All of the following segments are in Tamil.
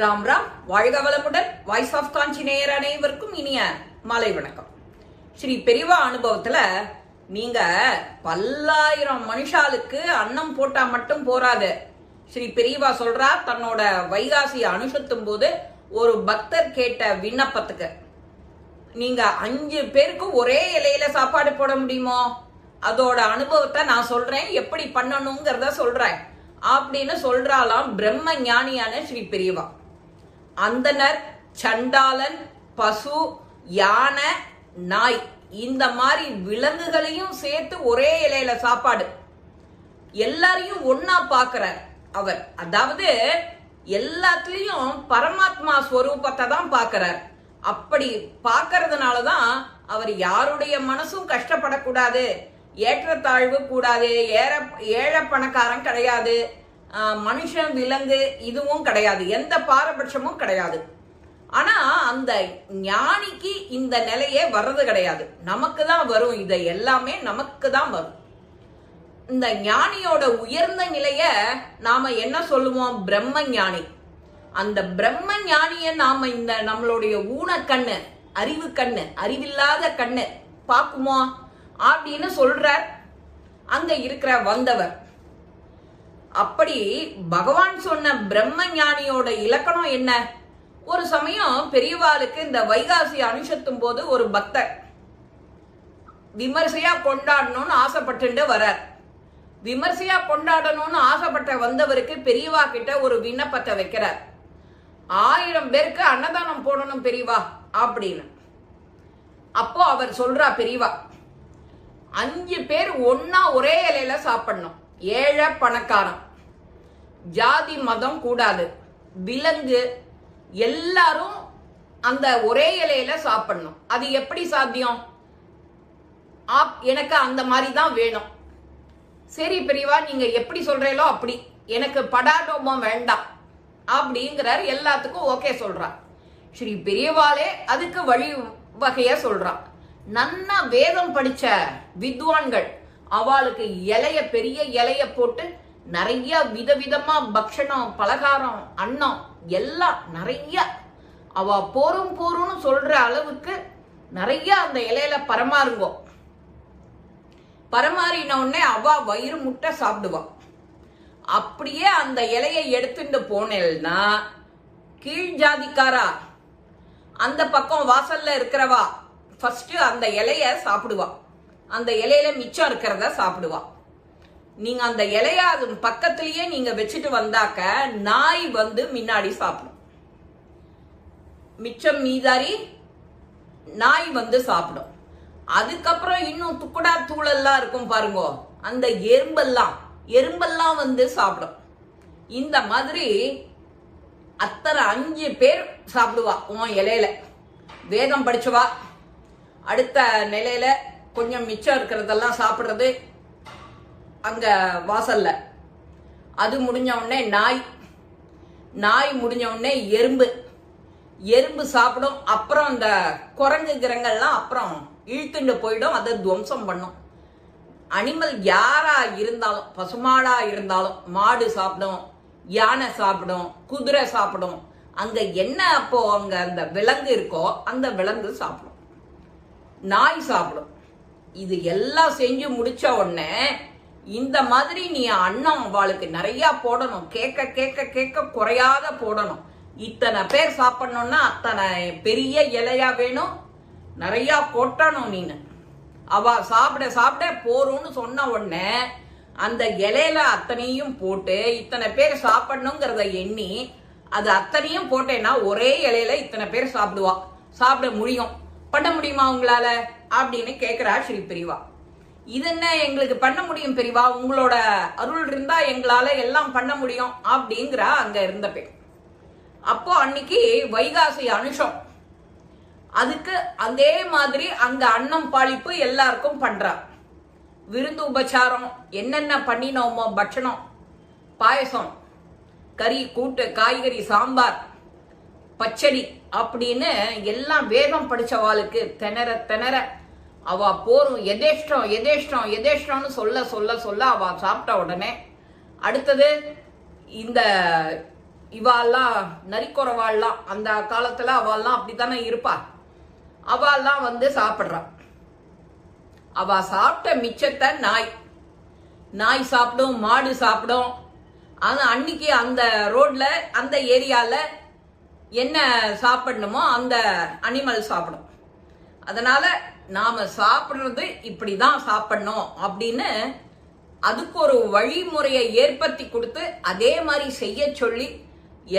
ராம் ராம் வாழ்க வளமுடன் வாய்ஸ் ஆஃப் காஞ்சி நேயர் அனைவருக்கும் இனிய மாலை வணக்கம். ஸ்ரீ பெரியவா அனுபவத்துல நீங்க பல்லாயிரம் மனுஷாளுக்கு அன்னம் போட்டா மட்டும் போராது ஸ்ரீ பெரியவா சொல்றா தன்னோட வைகாசி அனுஷத்தும் போது ஒரு பக்தர் கேட்ட விண்ணப்பத்துக்கு. நீங்க அஞ்சு பேருக்கு ஒரே இலையில சாப்பாடு போட முடியுமோ? அதோட அனுபவத்தை நான் சொல்றேன் எப்படி பண்ணணுங்கிறத சொல்றேன். அப்படின்னு சொல்றாலாம் பிரம்ம ஞானியான ஸ்ரீ பெரியவா அந்தனர் சண்டாளன் பசு யானை நாய் இந்த மாதிரி விலங்குகளையும் சேர்த்து ஒரே இலையில சாப்பாடு. எல்லாரையும் ஒன்னா பாக்குறார் அவர். அதாவது எல்லாத்துலயும் பரமாத்மா ஸ்வரூபத்தை தான் பாக்குறார். அப்படி பார்க்கறதுனால தான் அவர் யாருடைய மனசும் கஷ்டப்படக்கூடாது ஏற்றத்தாழ்வு கூடாது ஏற ஏழை பணக்காரன் கிடையாது மனுஷன் விலங்கு இதுவும் கிடையாது. எந்த பாரபட்சமும் கிடையாது. ஆனா அந்த ஞானிக்கு இந்த நிலையே வர்றது கிடையாது. நமக்கு தான் வரும். இதை எல்லாமே நமக்கு தான் வரும். இந்த ஞானியோட உயர்ந்த நிலைய நாம என்ன சொல்லுவோம்? பிரம்ம ஞானி. அந்த பிரம்ம ஞானிய நாம இந்த நம்மளுடைய ஊனக்கண்ணு அறிவு கண்ணு அறிவில்லாத கண்ணு பாக்குமோ அப்படின்னு சொல்றார். அங்க இருக்கிற வந்தவர். அப்படி பகவான் சொன்ன பிரம்ம ஞானியோட இலக்கணம் என்ன? ஒரு சமயம் பெரியவாளுக்கு இந்த வைகாசி அனுஷத்தும் போது ஒரு பக்தர் விமர்சையா கொண்டாடணும்னு ஆசைப்பட்டு வரார். விமர்சையா கொண்டாடணும்னு ஆசைப்பட்ட வந்தவருக்கு பெரியவா கிட்ட ஒரு விண்ணப்பத்தை வைக்கிறார். ஆயிரம் பேருக்கு அன்னதானம் போடணும் பெரியவா அப்படின்னு. அப்போ அவர் சொல்றா பெரியவா அஞ்சு பேர் ஒன்னா ஒரே இலையில சாப்பிடணும். ஏழை பணக்காரன் ஜாதி மதம் கூடாது. விலங்கு எல்லாரும் அந்த ஒரே இலையில சாப்பிடணும். அது எப்படி சாத்தியம்? ஆப் எனக்கு அந்த மாதிரி தான் வேணும். சரி பெரியவா நீங்க எப்படி சொல்றீங்களோ அப்படி. எனக்கு படாடோபம் வேண்டாம். அப்படிங்கிறார் எல்லாத்துக்கும் ஓகே சொல்றார் ஸ்ரீ பெரியவாளே அதுக்கு வழி வகைய சொல்றான். நன்னா வேதம் படிச்ச வித்வான்கள் அவளுக்கு இலைய பெரிய இலைய போட்டு நிறைய விதவிதமா பக்ஷணம் பலகாரம் அன்னம் எல்லாம் நிறைய அவ போரும் போரும்னு சொல்ற அளவுக்கு நிறைய அந்த இலையில பரமாறுங்கோ பரமாறின உடனே அவ வயிறு முட்டை சாப்பிடுவா. அப்படியே அந்த இலையை எடுத்துட்டு போனேன்னா கீழ் ஜாதிக்காரா அந்த பக்கம் வாசல்ல இருக்கிறவா ஃபர்ஸ்ட் அந்த இலைய சாப்பிடுவா. அந்த இலையில மிச்சம் இருக்கிறத சாப்பிடுவா. நீங்க அந்த இலைய அது பக்கத்திலேயே நீங்க வச்சுட்டு வந்தாக்க நாய் வந்து முன்னாடி சாப்பிடும். மிச்சம் மீதாரி நாய் வந்து சாப்பிடும். அதுக்கப்புறம் இன்னும் துக்குடா தூளெல்லாம் இருக்கும் பாருங்க. அந்த எறும்பெல்லாம் எறும்பெல்லாம் வந்து சாப்பிடும். இந்த மாதிரி அத்தனை அஞ்சு பேர் சாப்பிடுவா உன் இலையில. வேதம் படிச்சவா. அடுத்த நிலையில கொஞ்சம் மிச்சம் இருக்கிறதெல்லாம் சாப்பிட்றது அங்க வாசல்ல. அது முடிஞ்ச உடனே நாய். நாய் முடிஞ்ச உடனே எறும்பு. எறும்பு சாப்பிடும். அப்புறம் அந்த குரங்கு கிரங்கள்லாம் அப்புறம் இழுத்துண்டு போயிடும். அதை துவம்சம் பண்ணும். அனிமல் யாரா இருந்தாலும் பசுமாடா இருந்தாலும் மாடு சாப்பிடும் யானை சாப்பிடும் குதிரை சாப்பிடும். அங்க என்ன அப்போ அங்க அந்த விலங்கு இருக்கோ அந்த விலங்கு சாப்பிடும். நாய் சாப்பிடும். இது எல்லாம் செஞ்சு முடிச்ச உடனே இந்த மாதிரி நீ அன்னம் அவளுக்கு நிறைய போடணும். கேட்க கேட்க கேட்க குறையாத போடணும். இத்தனை பேர் சாப்பிடணும்னா அத்தனை பெரிய இலையா வேணும்? நிறைய கொட்டணும் நீனு. அவ சாப்பிட சாப்பிட போறோம்னு சொன்ன உடனே அந்த இலையில அத்தனையும் போட்டு இத்தனை பேர் சாப்பிடணுங்கிறத எண்ணி அது அத்தனையும் போட்டேன்னா ஒரே இலையில இத்தனை பேர் சாப்பிடுவா. சாப்பிட முடியும். பண்ண முடியுமா உங்களால? அப்படின்னு கேக்குறா ஸ்ரீ பெரியவா இது என்ன எங்களுக்கு பண்ண முடியும் பெரியவா உங்களோட அருள் இருந்தா எங்களால எல்லாம் பண்ண முடியும் அப்படிங்கிறா அங்க இருந்த பெண். அப்போ அன்னைக்கு வைகாசி அனுஷம். அதுக்கு அதே மாதிரி அங்க அன்னம் பாலிப்பு எல்லாருக்கும் பண்றா. விருந்து உபச்சாரம் என்னென்ன பண்ணினோமோ பட்சணம் பாயசம் கறி கூட்டு காய்கறி சாம்பார் பச்சடி அப்படின்னு எல்லாம் வேதம் படிச்சவாளுக்கு திணற திணற. அவ போரும் எதேஷ்டம் எதேஷ்டம் எதேஷ்டம்னு சொல்ல சொல்ல சொல்ல அவ சாப்பிட்ட உடனே அடுத்தது இந்த இவாள்லாம் நரிக்குறவாள்லாம் அந்த காலத்துல அவள்லாம் அப்படித்தானே இருப்பா. அவள்லாம் வந்து சாப்பிடுறா. அவ சாப்பிட்ட மிச்சத்தை நாய். நாய் சாப்பிடும் மாடு சாப்பிடும். ஆனா அன்னைக்கு அந்த ரோட்ல அந்த ஏரியால என்ன சாப்பிடணுமோ அந்த அனிமல் சாப்பிடும். அதனால நாம சாப்பிடுறது இப்படிதான் சாப்பிடணும் அப்படின்னு அதுக்கு ஒரு வழிமுறையை ஏற்படுத்தி கொடுத்து அதே மாதிரி செய்ய சொல்லி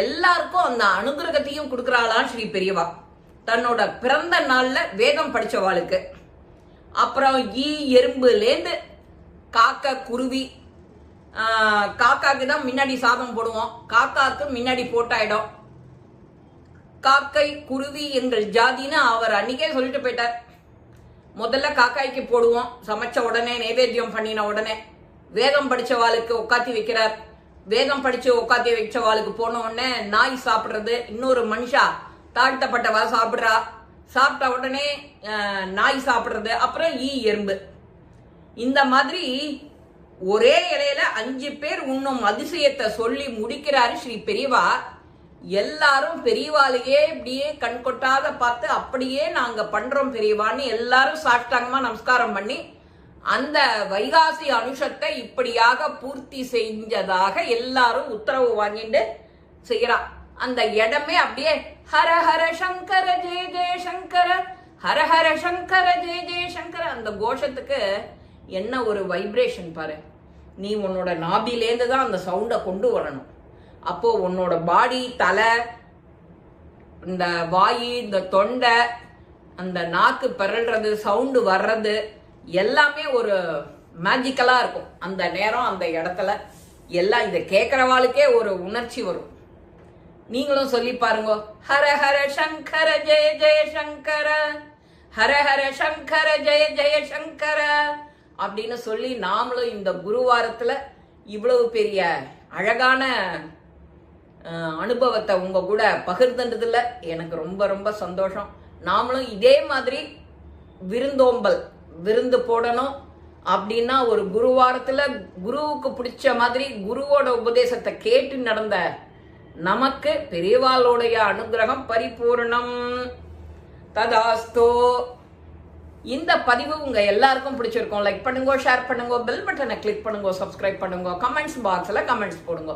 எல்லாருக்கும் அந்த அனுகிரகத்தையும் கொடுக்கறாளாம் ஸ்ரீ பெரியவா. தன்னோட பிறந்த நாள்ல வேதம் படிச்சவாளுக்கு. அப்புறம் ஈ எறும்புலேருந்து காக்கா குருவி. காக்காக்கு தான் முன்னாடி சாதம் போடுவோம். காக்காக்கு முன்னாடி போட்டாயிடும். காக்கை குருவி எங்கள் ஜாதின்னு அவர் அன்னைக்கே சொல்லிட்டு போயிட்டார். முதல்ல காக்காய்க்கு போடுவோம். சமைச்ச உடனே நைவேத்தியம் பண்ணின உடனே வேதம் படிச்சவாளுக்கு உட்காத்தி வைக்கிறார். வேதம் படித்து உட்காத்தி வச்சவாளுக்கு போன உடனே நாய் சாப்பிட்றது. இன்னொரு மனுஷா தாழ்த்தப்பட்டவா சாப்பிட்றா. சாப்பிட்ட உடனே நாய் சாப்பிட்றது. அப்புறம் ஈ எறும்பு. இந்த மாதிரி ஒரே இலையில அஞ்சு பேர் உண்ணும் அதிசயத்தை சொல்லி முடிக்கிறாரு ஸ்ரீ பெரியவா. எல்லாரும் பெரியவாளையே இப்படியே கண் கொட்டாத பார்த்து அப்படியே நாங்க பண்றோம் பெரியவான்னு எல்லாரும் சாஷ்டாங்கமா நமஸ்காரம் பண்ணி அந்த வைகாசி அனுஷத்தை இப்படியாக பூர்த்தி செஞ்சதாக எல்லாரும் உத்தரவு வாங்கிட்டு செய்யறா அந்த இடமே அப்படியே ஹர ஹர சங்கர ஜெய ஜெய சங்கர ஹர ஹர சங்கர ஜெய ஜெய சங்கர. அந்த கோஷத்துக்கு என்ன ஒரு வைப்ரேஷன் பாரு. நீ உன்னோட நாபிலேருந்து தான் அந்த சவுண்டை கொண்டு வரணும். அப்போ உன்னோட பாடி தலை இந்த வாய் இந்த தொண்டை அந்த நாக்கு பிறல்றது சவுண்டு வர்றது எல்லாமே ஒரு மேஜிக்கலா இருக்கும். அந்த நேரம் அந்த இடத்துல எல்லாம் இதை கேட்கறவாளுக்கே ஒரு உணர்ச்சி வரும். நீங்களும் சொல்லி பாருங்க. ஹர ஹர சங்கர ஜெய ஜெய சங்கர. ஹர ஹர சங்கர ஜெய ஜெய சங்கர அப்படின்னு சொல்லி நாமளும் இந்த குருவாரத்துல இவ்வளவு பெரிய அழகான அனுபவத்தை உங்க கூட பகிர்ந்துன்றதுல எனக்கு ரொம்ப ரொம்ப சந்தோஷம். நாமளும் இதே மாதிரி விருந்தோம்பல் விருந்து போடணும் அப்படின்னா ஒரு குருவாரத்துல குருவுக்கு பிடிச்ச மாதிரி குருவோட உபதேசத்தை கேட்டு நடந்த நமக்கு பெரியவாளுடைய அனுகிரகம் பரிபூர்ணம். ததாஸ்தோ. இந்த பதிவு உங்க எல்லாருக்கும் பிடிச்சிருக்கும். லைக் பண்ணுங்க ஷேர் பண்ணுங்க பெல் பட்டனை கிளிக் பண்ணுங்க சப்ஸ்கிரைப் பண்ணுங்க கமெண்ட்ஸ் பாக்ஸ்ல கமெண்ட்ஸ் போடுங்க.